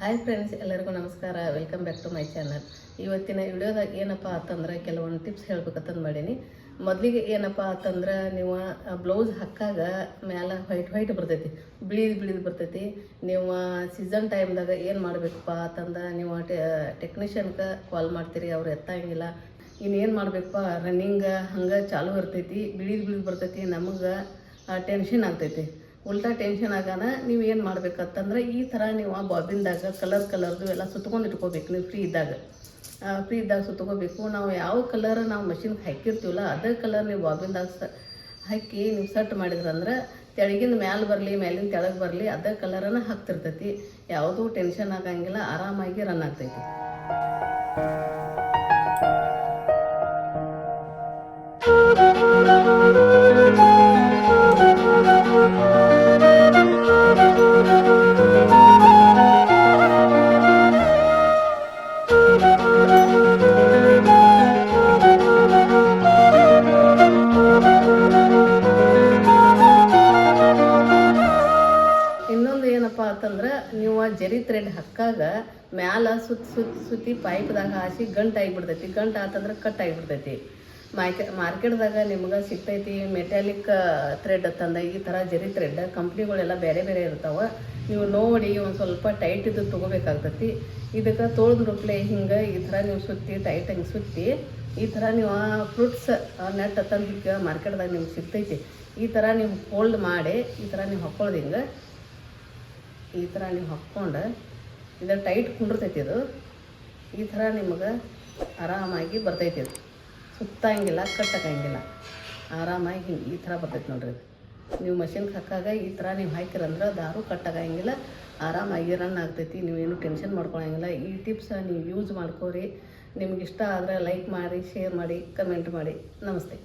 Hi friends ಎಲ್ಲರಿಗೂ ನಮಸ್ಕಾರ. Welcome back to my channel ಇವತ್ತಿನ ವಿಡಿಯೋದಾಗ ಏನಪ್ಪ ಅಂತಂದ್ರೆ ಕೆಲವೊಂದು ಟಿಪ್ಸ್ ಹೇಳ್ಬೇಕಂತಂದು ಮಾಡೀನಿ. ಮೊದಲಿಗೆ ಏನಪ್ಪ ಅಂತಂದ್ರೆ ನೀವು ಬ್ಲೌಸ್ ಹಾಕಾಗ ಮ್ಯಾಲೆ ವೈಟ್ ವೈಟ್ ಬರ್ತೈತಿ. ಬಿಳಿದು ಬಿಳಿದು ಬರ್ತೈತಿ. ನೀವು ಸೀಸನ್ ಟೈಮ್ದಾಗ ಏನು ಮಾಡಬೇಕಪ್ಪ ಅಂತಂದ್ರೆ ನೀವು ಟೆಕ್ನಿಷಿಯನ್ಗೆ ಕಾಲ್ ಮಾಡ್ತೀರಿ. ಅವ್ರು ಎತ್ತಂಗಿಲ್ಲ. ಇನ್ನೇನು ಮಾಡಬೇಕಪ್ಪ? ರನ್ನಿಂಗ್ ಹಂಗೆ ಚಾಲು ಇರ್ತೈತಿ. ಬಿಳಿದು ಬಿಳಿದು ಬರ್ತೈತಿ. ನಮಗೆ ಟೆನ್ಷನ್ ಆಗ್ತೈತಿ. ಉಲ್ಟಾ ಟೆನ್ಷನ್ ಆಗಾನ ನೀವು ಏನು ಮಾಡ್ಬೇಕಂತಂದ್ರೆ ಈ ಥರ ನೀವು ಆ ಬಾಬಿನ್ದಾಗ ಕಲರ್ ಕಲರ್ದು ಎಲ್ಲ ಸುತ್ಕೊಂಡು ಇಟ್ಕೋಬೇಕು, ನೀವು ಫ್ರೀ ಇದ್ದಾಗ. ಫ್ರೀ ಇದ್ದಾಗ ಸುತ್ತಕೋಬೇಕು ನಾವು ಯಾವ ಕಲರ್ ನಾವು ಮಷಿನ್ಗೆ ಹಾಕಿರ್ತೀವಲ್ಲ ಅದೇ ಕಲರ್ ನೀವು ಬಾಬಿನ್ದಾಗ ಹಾಕಿ ನೀವು ಸೆಟ್ ಮಾಡಿದ್ರಂದ್ರೆ ತೆಳಗಿಂದ ಮ್ಯಾಲೆ ಬರಲಿ ಮ್ಯಾಲಿಂದ ತೆಳಗೆ ಬರಲಿ ಅದೇ ಕಲರನ್ನು ಹಾಕ್ತಿರ್ತೈತಿ. ಯಾವುದೂ ಟೆನ್ಷನ್ ಆಗಂಗಿಲ್ಲ, ಆರಾಮಾಗಿ ರನ್ ಆಗ್ತೈತಿ. ಅಂತಂದ್ರೆ ನೀವು ಜರಿ ಥ್ರೆಡ್ ಹಾಕಾಗ ಮ್ಯಾಲ ಸುತ್ತ ಸುತ್ತ ಸುತ್ತಿ ಪೈಪ್ದಾಗ ಹಾಸಿ ಗಂಟು ಆಗಿಬಿಡ್ತೈತಿ. ಗಂಟು ಆತಂದ್ರೆ ಕಟ್ ಆಗಿಬಿಡ್ತೈತಿ. ಮಾರ್ಕೆ, ಮಾರ್ಕೆಟ್ದಾಗ ನಿಮ್ಗೆ ಸಿಗ್ತೈತಿ ಮೆಟಾಲಿಕ್ ಥ್ರೆಡ್ ತಂದ ಈ ಥರ ಜರಿ ಥ್ರೆಡ್ ಕಂಪ್ನಿಗಳೆಲ್ಲ ಬೇರೆ ಬೇರೆ ಇರ್ತಾವೆ. ನೀವು ನೋಡಿ ಒಂದು ಸ್ವಲ್ಪ ಟೈಟ್ ಇದು ತೊಗೋಬೇಕಾಗ್ತೈತಿ. ಇದಕ್ಕೆ ತೋಳ್ದು ರೂಪ್ಲೆ ಹಿಂಗೆ ಈ ಥರ ನೀವು ಸುತ್ತಿ ಟೈಟ್ ಹಂಗೆ ಸುತ್ತಿ ಈ ಥರ ನೀವು ಫ್ರೂಟ್ಸ್ ನೆಟ್ ತಂದು ಈಗ ಮಾರ್ಕೆಟ್ದಾಗ ನಿಮ್ಗೆ ಸಿಗ್ತೈತಿ. ಈ ಥರ ನೀವು ಫೋಲ್ಡ್ ಮಾಡಿ ಈ ಥರ ನೀವು ಹಾಕ್ಕೊಳ್ಳೋದು ಹಿಂಗೆ. ಈ ಥರ ನೀವು ಹಾಕ್ಕೊಂಡು ಇದು ಟೈಟ್ ಕುಂಡಿರ್ತೈತಿ ಇದು ಈ ಥರ ನಿಮಗೆ ಆರಾಮಾಗಿ ಬರ್ತೈತಿ ಇದು ಸುತ್ತಂಗಿಲ್ಲ ಕಟ್ಟಕ್ಕಂಗಿಲ್ಲ ಆರಾಮಾಗಿ ಈ ಥರ ಬರ್ತೈತಿ ನೋಡ್ರಿ ಇದು. ನೀವು ಮಷಿನ್ಗೆ ಹಾಕಾಗ ಈ ಥರ ನೀವು ಹಾಕಿರಂದ್ರೆ ದಾರು ಕಟ್ಟಾಗಂಗಿಲ್ಲ ಆರಾಮಾಗಿ ರನ್ ಆಗ್ತೈತಿ. ನೀವೇನು ಟೆನ್ಷನ್ ಮಾಡ್ಕೊಳಂಗಿಲ್ಲ. ಈ ಟಿಪ್ಸ್ ನೀವು ಯೂಸ್ ಮಾಡ್ಕೋರಿ. ನಿಮ್ಗೆ ಇಷ್ಟ ಆದರೆ ಲೈಕ್ ಮಾಡಿ ಶೇರ್ ಮಾಡಿ ಕಮೆಂಟ್ ಮಾಡಿ. ನಮಸ್ತೆ.